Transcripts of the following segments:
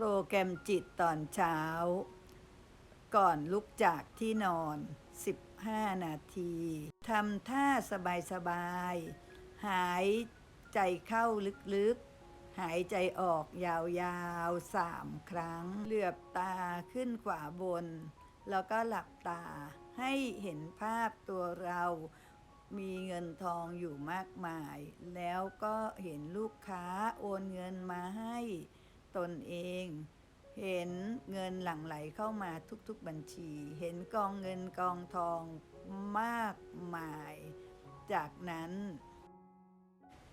โปรแกรมจิตตอนเช้า ก่อนลุกจากที่นอน 15 นาทีทำท่าสบายๆ หายใจเข้าลึกๆ หายใจออกยาวๆสามครั้ง เหลือบตาขึ้นขวาบน แล้วก็หลับตาให้เห็นภาพตัวเรามีเงินทองอยู่มากมาย แล้วก็เห็นลูกค้าโอนเงินมาให้ ตนเอง เห็นเงินหลั่งไหลเข้ามาทุกๆบัญชี เห็นกองเงินกองทองมากมาย จากนั้น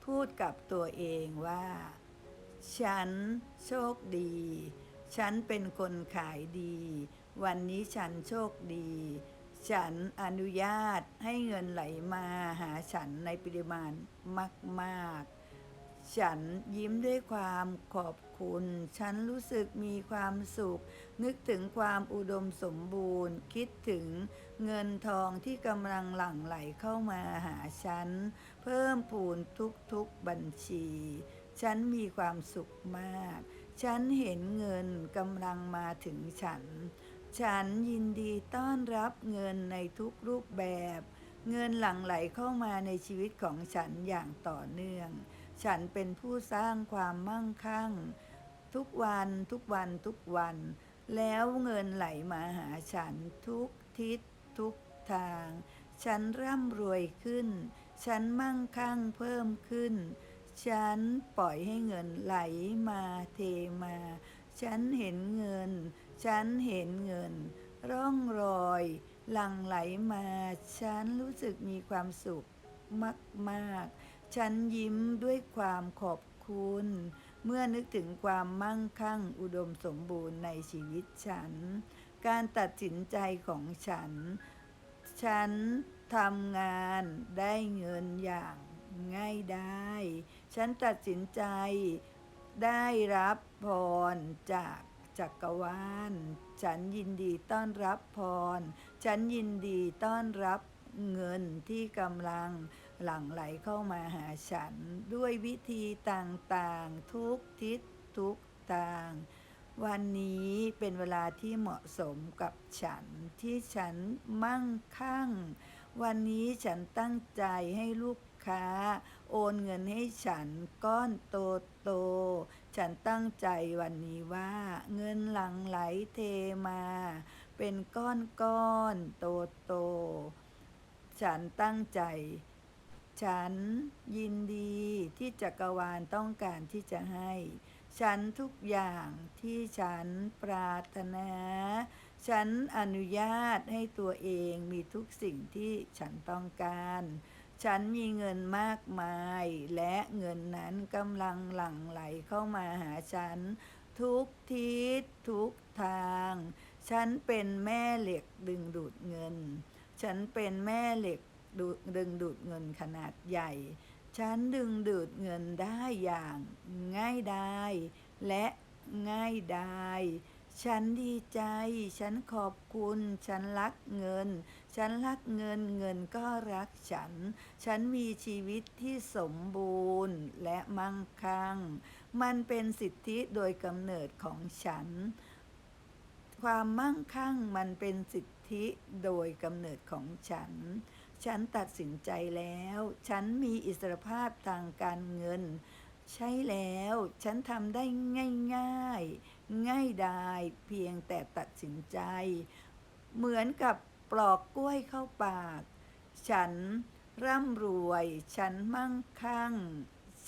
พูดกับตัวเองว่า ฉันโชคดี ฉันเป็นคนขายดี วันนี้ฉันโชคดีฉันอนุญาตให้เงินไหลมาหาฉันในปริมาณมาก ๆ ฉันยิ้มด้วยความขอบ คุณ ฉันรู้สึกมีความสุข นึกถึงความอุดมสมบูรณ์ คิดถึงเงินทองที่กำลังหลั่งไหลเข้ามาหาฉัน เพิ่มพูนทุกๆบัญชี ฉันมีความสุขมาก ฉันเห็นเงินกำลังมาถึงฉัน ฉันยินดีต้อนรับเงินในทุกรูปแบบ เงินหลั่งไหลเข้ามาในชีวิตของฉันอย่างต่อเนื่องฉันเป็นผู้สร้างความมั่งคั่ง ทุกวันทุกวันทุกวัน แล้วเงินไหลมาหาฉันทุกทิศทุกทาง ฉันร่ำรวยขึ้น ฉันมั่งคั่งเพิ่มขึ้น ฉันปล่อยให้เงินไหลมาเทมา ฉันเห็นเงิน ฉันเห็นเงิน ร่องรอยหลั่งไหลมา ฉันรู้สึกมีความสุขมาก ๆ ฉันยิ้มด้วยความขอบคุณ เมื่อนึกถึงความมั่งคั่งอุดมสมบูรณ์ในชีวิตฉัน การตัดสินใจของฉัน ฉันทำงานได้เงินอย่างง่ายได้ ฉันตัดสินใจได้รับพรจากจักรวาล ฉันยินดีต้อนรับพร ฉันยินดีต้อนรับ เงินที่กำลังหลั่งไหลเข้ามาหาฉัน ด้วยวิธีต่างๆ ทุกทิศทุกทาง วันนี้เป็นเวลาที่เหมาะสมกับฉันที่ฉันมั่งคั่ง วันนี้ฉันตั้งใจให้ลูกค้า โอนเงินให้ฉันก้อนโตโต ฉันตั้งใจวันนี้ว่าเงินหลั่งไหลเทมา เป็นก้อนก้อนโตโต ฉันตั้งใจ ฉันยินดีที่จักรวาลต้องการที่จะให้ ฉันทุกอย่างที่ฉันปรารถนา ฉันอนุญาตให้ตัวเองมีทุกสิ่งที่ฉันต้องการ ฉันมีเงินมากมาย และเงินนั้นกำลังหลั่งไหลเข้ามาหาฉัน ทุกทิศทุกทาง ฉันเป็นแม่เหล็กดึงดูดเงิน ฉันเป็นแม่เหล็กด,ดึงดูดเงินขนาดใหญ่ ฉันดึงดูดเงินได้อย่างง่ายดายและง่ายดายฉันดีใจ ฉันขอบคุณ ฉันรักเงิน ฉันรักเงิน เงินก็รักฉัน ฉันมีชีวิตที่สมบูรณ์และมั่งคั่ง มันเป็นสิทธิโดยกำเนิดของฉัน ความมั่งคั่งมันเป็นสิท ธิโดยกำเนิดของฉัน ฉันตัดสินใจแล้ว ฉันมีอิสรภาพทางการเงิน ใช่แล้ว ฉันทำได้ง่ายๆ ง่ายดายเพียงแต่ตัดสินใจ เหมือนกับปลอกกล้วยเข้าปาก ฉันร่ำรวย ฉันมั่งคั่ง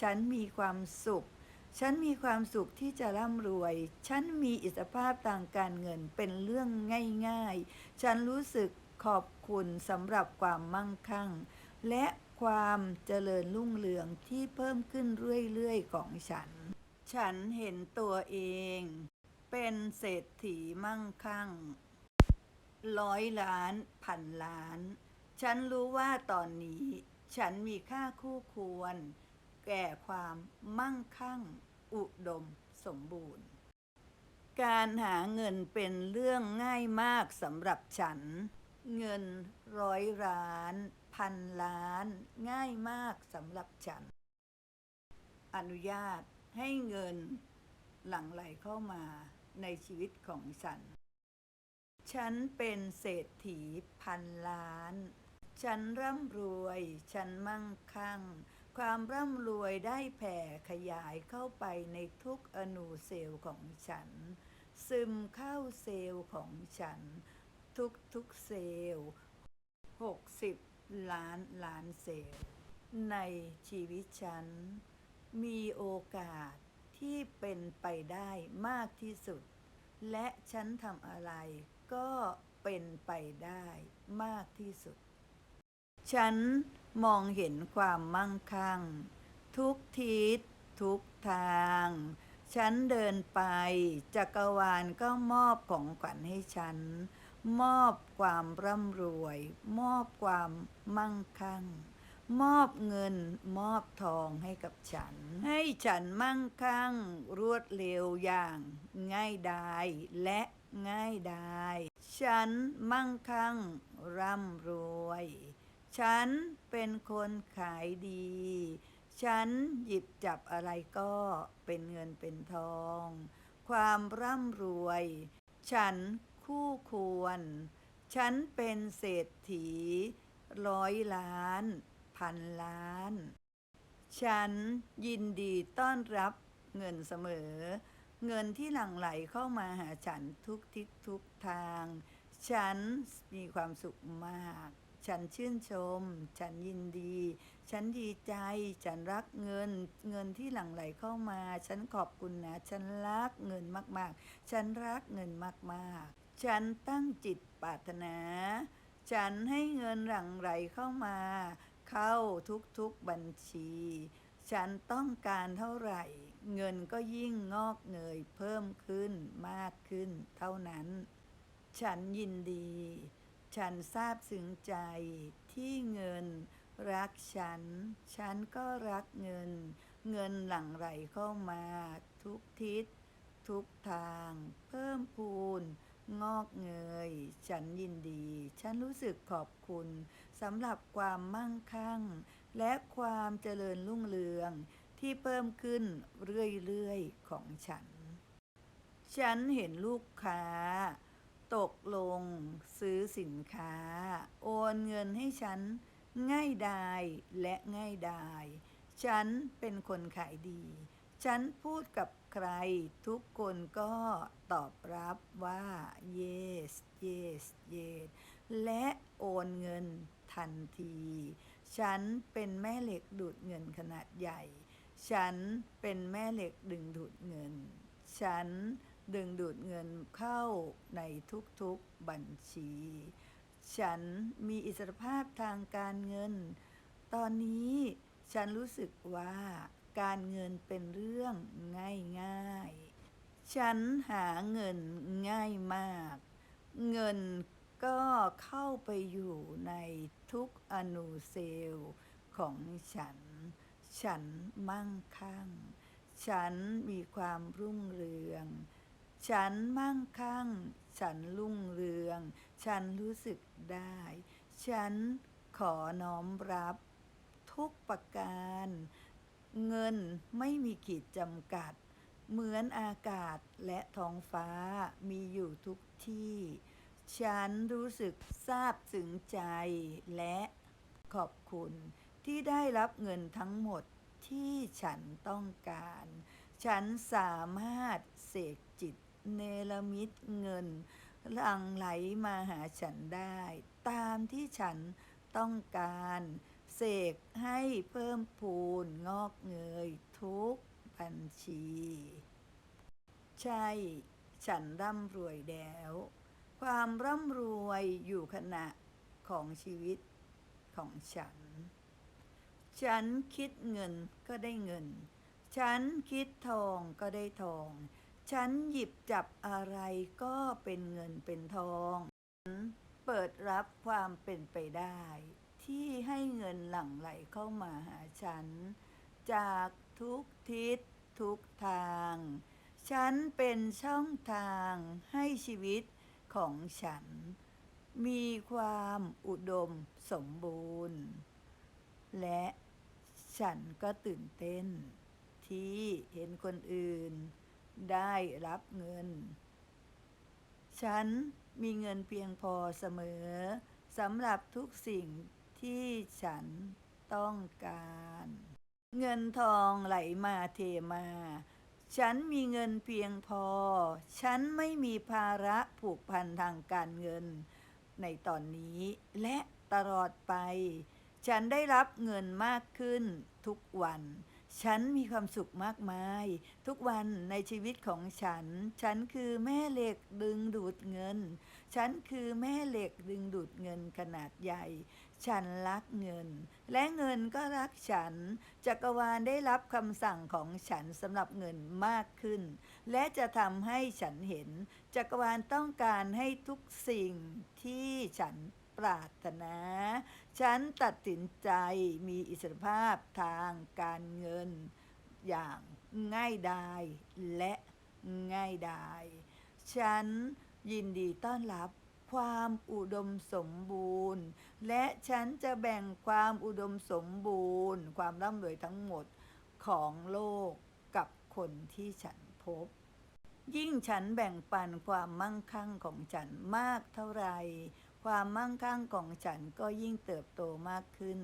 ฉันมีความสุข ฉันมีความสุขที่จะร่ำรวย ฉันมีอิสรภาพทางการเงินเป็นเรื่องง่ายๆ ฉันรู้สึกขอบคุณสำหรับความมั่งคั่ง และความเจริญรุ่งเรืองที่เพิ่มขึ้นเรื่อยๆของฉัน ฉันเห็นตัวเอง เป็นเศรษฐีมั่งคั่ง ร้อยล้านพันล้าน ฉันรู้ว่าตอนนี้ ฉันมีค่าคู่ควร แก่ความมั่งคั่ง อุดมสมบูรณ์ การหาเงินเป็นเรื่องง่ายมากสำหรับฉัน เงินร้อยล้าน พันล้าน ง่ายมากสำหรับฉัน อนุญาตให้เงินหลั่งไหลเข้ามาในชีวิตของฉัน ฉันเป็นเศรษฐีพันล้าน ฉันร่ำรวย ฉันมั่งคั่ง ความร่ำรวยได้แผ่ขยายเข้าไปในทุกอนูเซลล์ของฉัน ซึมเข้าเซลล์ของฉัน ทุกทุกๆเซลล์ 60 ล้านล้านเซลล์ ในชีวิตฉัน มีโอกาสที่เป็นไปได้มากที่สุด และฉันทำอะไรก็เป็นไปได้มากที่สุด ฉันมองเห็นความมั่งคั่ง ทุกทิศ ทุกทาง ฉันเดินไป จักรวาลก็มอบของขวัญให้ฉัน มอบความร่ำรวย มอบความมั่งคั่ง มอบเงินมอบทองให้กับฉัน ให้ฉันมั่งคั่ง รวดเร็วอย่าง ง่ายดายและง่ายดาย ฉันมั่งคั่ง ร่ำรวย ฉันเป็นคนขายดี ฉันหยิบจับอะไรก็เป็นเงินเป็นทอง ความร่ำรวย ฉันคู่ควร ฉันเป็นเศรษฐี ร้อยล้าน พันล้าน ฉันยินดีต้อนรับเงินเสมอ เงินที่หลั่งไหลเข้ามาหาฉันทุกทิศทุกทาง ฉันมีความสุขมาก ฉันชื่นชม ฉันยินดี ฉันดีใจ ฉันรักเงิน เงินที่หลั่งไหลเข้ามา ฉันขอบคุณนะ ฉันรักเงินมากๆ ฉันรักเงินมากๆ ฉันตั้งจิตปรารถนา ฉันให้เงินหลั่งไหลเข้ามา เข้าทุกๆบัญชี ฉันต้องการเท่าไหร่ เงินก็ยิ่งงอกเงยเพิ่มขึ้นมากขึ้นเท่านั้น ฉันยินดี ฉันซาบซึ้งใจที่เงิน รักฉัน ฉันก็รักเงิน เงินหลั่งไหลเข้ามา ทุกทิศ ทุกทาง เพิ่มพูน งอกเงย ฉันยินดี ฉันรู้สึกขอบคุณสำหรับความมั่งคั่ง และความเจริญรุ่งเรืองที่เพิ่มขึ้นเรื่อยๆของฉัน ฉันเห็นลูกค้า ตกลงซื้อสินค้า โอนเงินให้ฉันง่ายดายและง่ายดาย ฉันเป็นคนขายดี ฉันพูดกับใครทุกคนก็ตอบรับว่า yes yes yes และโอนเงินทันที ฉันเป็นแม่เหล็กดูดเงินขนาดใหญ่ ฉันเป็นแม่เหล็กดึงดูดเงิน ฉัน ดึงดูดเงินเข้าในทุกๆบัญชี ฉันมีอิสรภาพทางการเงิน ตอนนี้ฉันรู้สึกว่าการเงินเป็นเรื่องง่ายๆ ฉันหาเงินง่ายมาก เงินก็เข้าไปอยู่ในทุกอนูเซลล์ของฉัน ฉันมั่งคั่ง ฉันมีความรุ่งเรือง ฉันมั่งคั่ง ฉันรุ่งเรือง ฉันรู้สึกได้ ฉันขอน้อมรับทุกประการ เงินไม่มีขีดจำกัด เหมือนอากาศและท้องฟ้ามีอยู่ทุกที่ ฉันรู้สึกซาบซึ้งใจและขอบคุณที่ได้รับเงินทั้งหมดที่ฉันต้องการ ฉันสามารถเสก เนรมิตเงินหลั่งไหลมาหาฉันได้ ตามที่ฉันต้องการ เสกให้เพิ่มพูนงอกเงยทุกบัญชี ใช่ ฉันร่ำรวยแล้ว ความร่ำรวยอยู่ขณะของชีวิตของฉัน ฉันคิดเงินก็ได้เงิน ฉันคิดทองก็ได้ทอง ฉันหยิบจับอะไรก็เป็นเงินเป็นทองฉันเปิดรับความเป็นไปได้ ที่ให้เงินหลั่งไหลเข้ามาหาฉัน จากทุกทิศทุกทาง ฉันเป็นช่องทางให้ชีวิตของฉัน มีความอุดมสมบูรณ์ และฉันก็ตื่นเต้น ที่เห็นคนอื่น ได้รับเงิน ฉันมีเงินเพียงพอเสมอสำหรับทุกสิ่งที่ฉันต้องการ เงินทองไหลมาเทมา ฉันมีเงินเพียงพอ ฉันไม่มีภาระผูกพันทางการเงิน ในตอนนี้และตลอดไป ฉันได้รับเงินมากขึ้นทุกวัน ฉันมีความสุขมากมาย ทุกวันในชีวิตของฉัน ฉันคือแม่เหล็กดึงดูดเงิน ฉันคือแม่เหล็กดึงดูดเงินขนาดใหญ่ ฉันรักเงิน และเงินก็รักฉัน จักรวาลได้รับคำสั่งของฉันสำหรับเงินมากขึ้น และจะทำให้ฉันเห็น จักรวาลต้องการให้ทุกสิ่งที่ฉัน ปรารถนา ฉันตัดสินใจมีอิสรภาพทางการเงินอย่างง่ายดายและง่ายดาย ฉันยินดีต้อนรับความอุดมสมบูรณ์ และฉันจะแบ่งความอุดมสมบูรณ์ ความร่ำรวยทั้งหมดของโลกกับคนที่ฉันพบ ยิ่งฉันแบ่งปันความมั่งคั่งของฉันมากเท่าไหร่ ความมั่งคั่งของฉันก็ยิ่งเติบโตมากขึ้น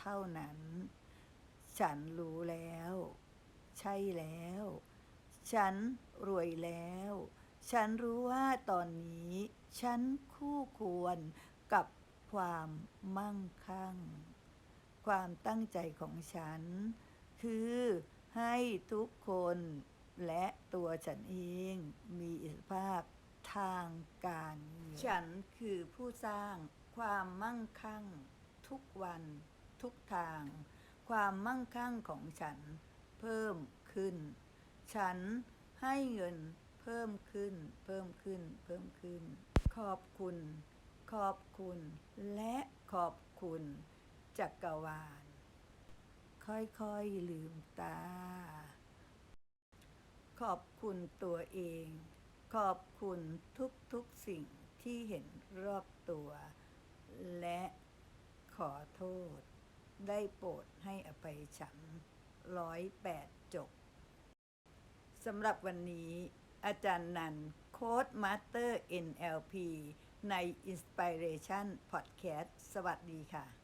เท่านั้น ฉันรู้แล้ว ใช่แล้ว ฉันรวยแล้ว ฉันรู้ว่าตอนนี้ ฉันคู่ควรกับความมั่งคั่ง ความตั้งใจของฉัน คือให้ทุกคนและตัวฉันเองมีอิสรภาพทางการเง ฉันคือผู้สร้างความมั่งคั่ง ทุกวันทุกทาง ความมั่งคั่งของฉันเพิ่มขึ้น ฉันให้เงินเพิ่มขึ้น เพิ่มขึ้น เพิ่มขึ้น ขอบคุณ ขอบคุณ และขอบคุณจักรวาล ค่อยๆลืมตา ขอบคุณตัวเอง ขอบคุณทุกๆสิ่ง ที่เห็นรอบตัว และขอโทษ ได้โปรดให้อภัยฉันร้อยแปดจบสำหรับวันนี้อาจารย์นันโค้ดมาสเตอร์ NLP ใน Inspiration Podcast สวัสดีค่ะ